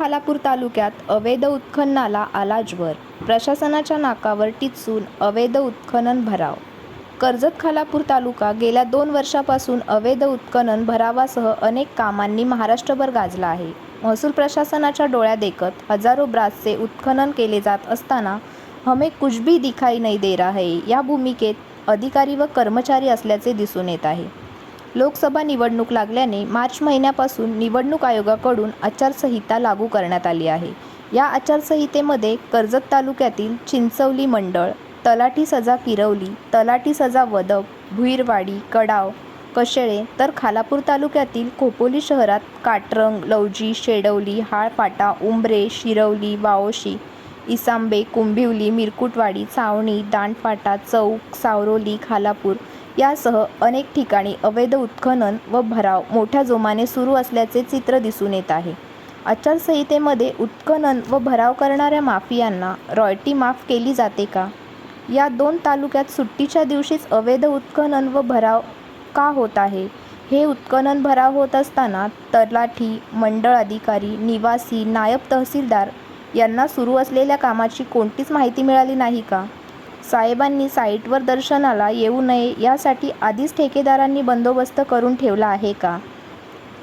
खालापूर तालुक्यात अवैध उत्खननाला आलाजवर. प्रशासनाच्या नाकावर टिचून अवैध उत्खनन भराव. कर्जत खालापूर तालुका गेल्या दोन वर्षापासून अवैध उत्खनन भरावासह अनेक कामांनी महाराष्ट्रभर गाजला आहे. महसूल प्रशासनाच्या डोळ्यादेखत हजारो ब्रासचे उत्खनन केले जात असताना हमें कुछ भी दिखाई नहीं दे रहा है. या भूमिकेत अधिकारी व कर्मचारी असल्याचे दिसून येत आहे. लोकसभा निवडणूक लागल्याने मार्च महिन्यापासून निवडणूक आयोगाकडून आचारसंहिता लागू करण्यात आली आहे. या आचारसंहितेमध्ये कर्जत तालुक्यातील चिंचवली मंडळ तलाठी सजा किरवली तलाठी सजा वदक भुईरवाडी कडाव कशेळे तर खालापूर तालुक्यातील खोपोली शहरात काटरंग लवजी शेडवली हाळपाटा उंबरे शिरवली वाओशी इसांबे कुंभिवली मिरकुटवाडी चावणी दांडपाटा चौक सावरोली खालापूर यासह अनेक ठिकाणी अवैध उत्खनन व भराव मोठ्या जोमाने सुरू असल्याचे चित्र दिसून येत आहे. आचारसंहितेमध्ये उत्खनन व भराव करणाऱ्या माफियांना रॉयल्टी माफ केली जाते का? या दोन तालुक्यात सुट्टीच्या दिवशीच अवैध उत्खनन व भराव का होत आहे? हे उत्खनन भराव होत असताना तलाठी मंडळ अधिकारी निवासी नायब तहसीलदार यांना सुरू असलेल्या कामाची कोणतीच माहिती मिळाली नाही का? साहेबांनी साईटवर दर्शनाला येऊ नये यासाठी आधीच ठेकेदारांनी बंदोबस्त करून ठेवला आहे का?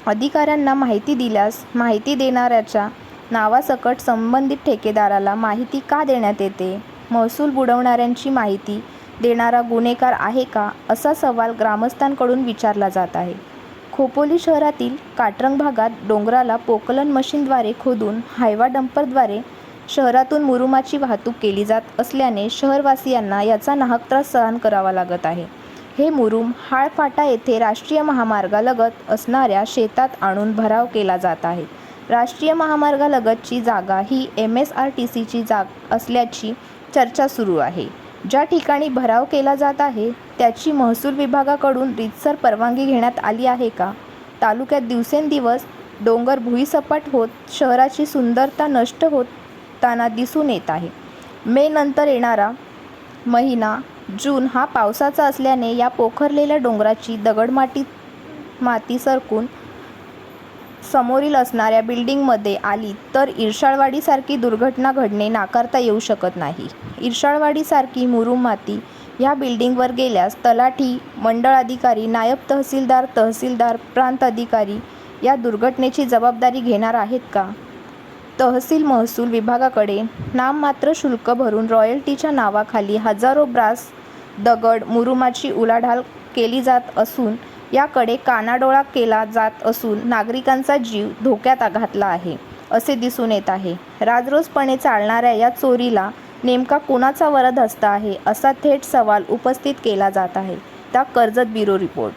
अधिकाऱ्यांना माहिती दिल्यास माहिती देणाऱ्याच्या नावासकट संबंधित ठेकेदाराला माहिती का देण्यात येते? महसूल बुडवणाऱ्यांची माहिती देणारा गुन्हेगार आहे का? असा सवाल ग्रामस्थांकडून विचारला जात आहे. खोपोली शहरातील काटरंग भागात डोंगराला पोकलन मशीनद्वारे खोदून हायवा डंपरद्वारे शहरातून मुरुमाची वाहतूक केली जात असल्याने शहरवासियांना याचा नाहक त्रास सहन करावा लागत आहे. हे मुरुम हाळफाटा येथे राष्ट्रीय महामार्गालगत असणाऱ्या शेतात आणून भराव केला जात आहे. राष्ट्रीय महामार्गालगतची जागा ही एम एस आर टी सीची जाग असल्याची चर्चा सुरू आहे. ज्या ठिकाणी भराव केला जात आहे त्याची महसूल विभागाकडून रीतसर परवानगी घेण्यात आली आहे का? तालुक्यात दिवसेंदिवस डोंगर भुईसपाट होत शहराची सुंदरता नष्ट होत होताना दिसून येत आहे. मे नंतर येणारा महिना जून हा पावसाचा असल्याने या पोखरलेल्या डोंगराची दगडमाटी माती सरकून समोरील असणाऱ्या बिल्डिंगमध्ये आली तर इर्षाळवाडीसारखी दुर्घटना घडणे नाकारता येऊ शकत नाही. इर्षाळवाडीसारखी मुरुम माती ह्या बिल्डिंगवर गेल्यास तलाठी मंडळ अधिकारी नायब तहसीलदार तहसीलदार प्रांत अधिकारी या दुर्घटनेची जबाबदारी घेणार आहेत का? तहसील महसूल विभागाकडे नाममात्र शुल्क भरून रॉयल्टीच्या नावाखाली हजारो ब्रास दगड मुरुमाची उलाढाल केली जात असून याकडे कानाडोळा केला जात असून नागरिकांचा जीव धोक्यात घातला आहे असे दिसून येत आहे. राजरोसपणे चालणाऱ्या या चोरीला नेमका कुणाचा वरद हस्त आहे असा थेट सवाल उपस्थित केला जात आहे. त्या कर्जत ब्युरो रिपोर्ट.